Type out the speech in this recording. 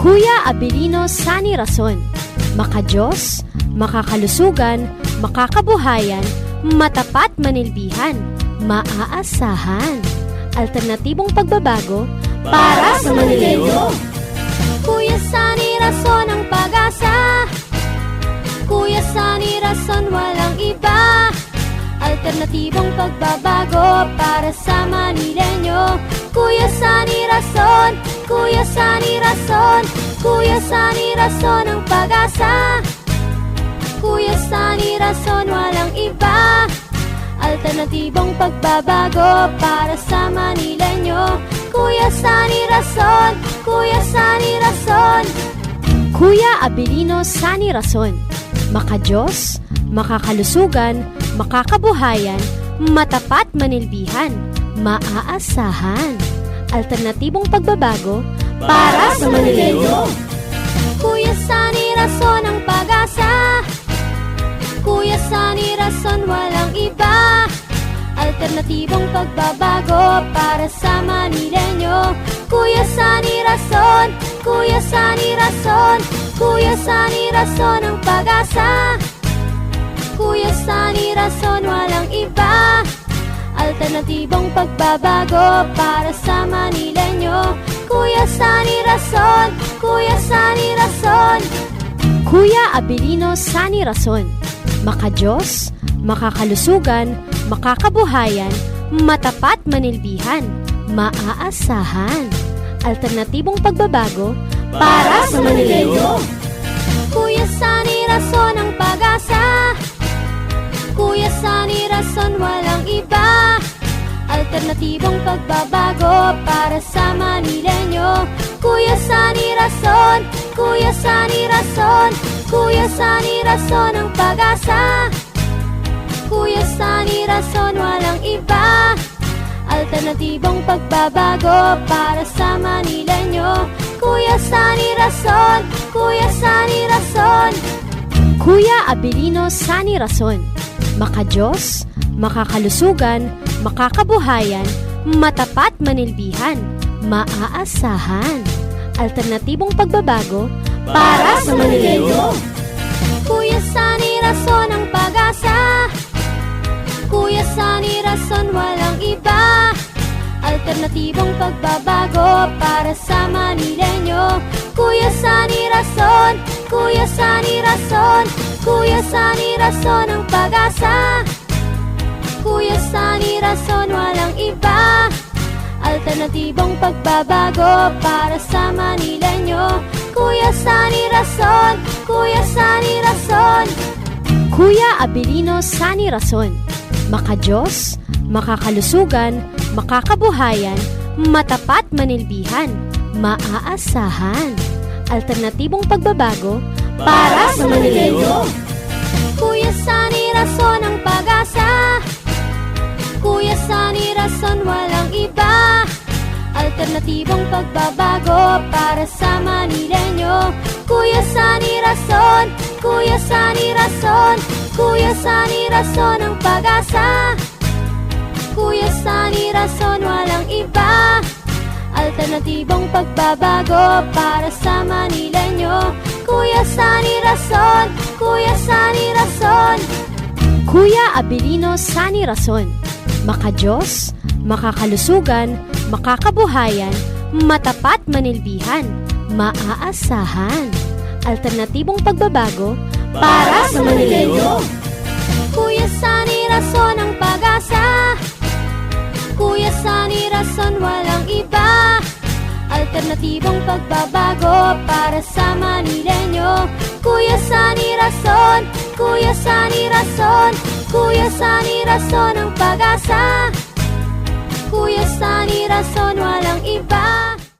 Kuya Abilino Sani Rason, makajos, makakalusugan, makakabuhayan, matapat manilbihan, maaasahan. Alternatibong pagbabago para sa Manileño. Kuya Sani Rason ang pag-asa. Kuya Sani Rason walang iba. Alternatibong pagbabago para sa Manileño. Kuya Sani Rason, Kuya Sani Rason, Kuya Sani Rason ang pag-asa. Kuya Sani Rason walang iba. Alternatibong pagbabago para sa Manileño. Kuya Sani Rason, Kuya Sani Rason. Kuya Abilino Sani Rason, makajos, makakalusugan, makakabuhayan, matapat manilbihan, maaasahan. Alternatibong pagbabago para sa Manileño. Kuya Sani Rason ang pag-asa. Kuya Sani Rason walang iba. Alternatibong pagbabago para sa Manileño. Kuya Sani Rason, Kuya Sani Rason, Kuya Sani Rason ang pag-asa. Kuya Sani Rason. Alternatibong pagbabago para sa Manileño. Kuya Sani Rason, Kuya Sani Rason. Kuya Abilino Sani Rason, makajos, makakalusugan, makakabuhayan, matapat manilbihan, maaasahan. Alternatibong pagbabago para sa Manileño. Kuya Alternatibong pagbabago para sa Manileño. Kuya Sani Rason, Kuya Sani Rason, Kuya Sani Rason ang pag-asa. Kuya Sani Rason walang iba. Alternatibong pagbabago para sa Manileño. Kuya Sani Rason, Kuya Sani Rason. Kuya Abilino Sani Rason, makajos, makakalusugan, makakabuhayan, matapat manilbihan, maaasahan. Alternatibong pagbabago para sa Manileño. Kuya Sani Rason ang pag-asa. Kuya Sani Rason walang iba. Alternatibong pagbabago para sa Manileño. Kuya Sani Rason, Kuya Sani Rason, Kuya Sani Rason ang pag-asa. Kuya Sani Rason walang iba. Alternatibong pagbabago para sa Manileño. Kuya Sani Rason, Kuya Sani Rason. Kuya Abilino Sani Rason, makajos, makakalusugan, makakabuhayan, matapat manilbihan, maaasahan. Alternatibong pagbabago para sa Manileño. Kuya Sani Alternatibong pagbabago para sa Manileño. Kuya Sani Rason, Kuya Sani Rason, Kuya Sani Rason ang pag-asa. Kuya Sani Rason walang iba. Alternatibong pagbabago para sa Manileño. Kuya Sani Rason, Kuya Sani Rason. Kuya Abilino Sani Rason, makajos, makakalusugan, makakabuhayan, matapat manilbihan, maaasahan. Alternatibong pagbabago para sa Manileño. Kuya Sani Rason ang pag-asa. Kuya Sani Rason walang iba. Alternatibong pagbabago para sa Manileño. Kuya Sani Rason, Kuya Sani Rason, Kuya Sani Rason ang pag-asa. Kuya Sani Rason walang iba.